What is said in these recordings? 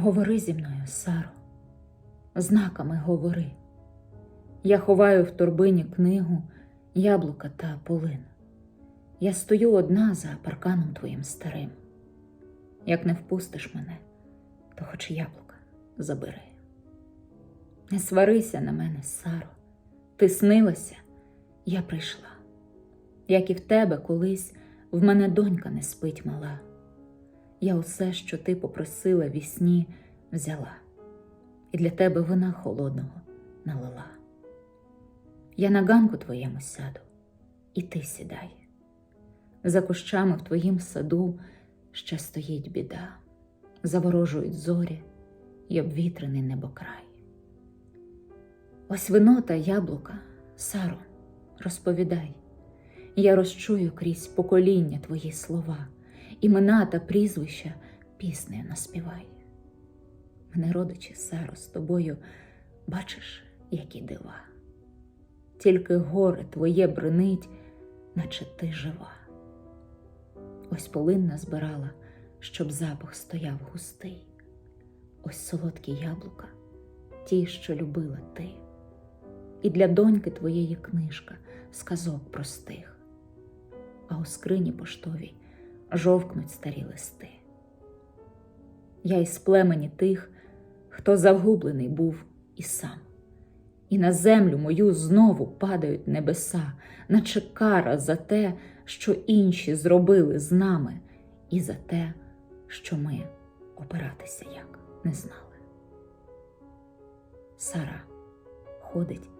Говори зі мною, Саро, знаками говори. Я ховаю в торбині книгу, яблука та полин. Я стою одна за парканом твоїм старим. Як не впустиш мене, то хоч яблука забери. Не сварися на мене, Саро, ти снилася, я прийшла. Як і в тебе колись в мене донька не спить мала. Я усе, що ти попросила вісні, взяла, і для тебе вина холодного налила. Я на ганку твоєму сяду, і ти сідай. За кущами в твоїм саду ще стоїть біда, заворожують зорі й обвітрений небокрай. Ось вино та яблука, Саро, розповідай, я розчую крізь покоління твої слова, імена та прізвища піснею наспівай. Мене родичі, Саро, з тобою бачиш, які дива. Тільки горе твоє бренить, наче ти жива. Ось полинна збирала, щоб запах стояв густий. Ось солодкі яблука, ті, що любила ти. І для доньки твоєї книжка сказок простих, а у скрині поштовій жовкнуть старі листи. Я із племені тих, хто загублений був і сам, і на землю мою знову падають небеса, наче кара за те, що інші зробили з нами, і за те, що ми опиратися як не знали. Сара ходить,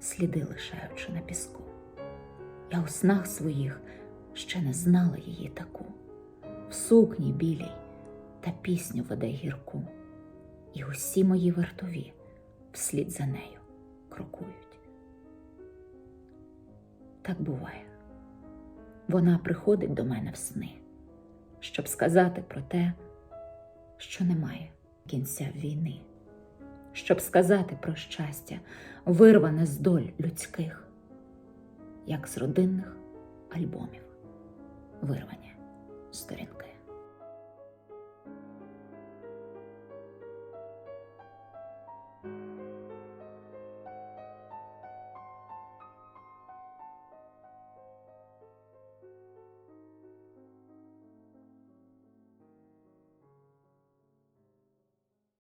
сліди лишаючи на піску. Я у снах своїх ще не знала її таку, в сукні білій та пісню веде гірку, і усі мої вартові вслід за нею крокують. Так буває. Вона приходить до мене в сни, щоб сказати про те, що немає кінця війни, щоб сказати про щастя, вирване з доль людських, як з родинних альбомів, вирвані сторінки.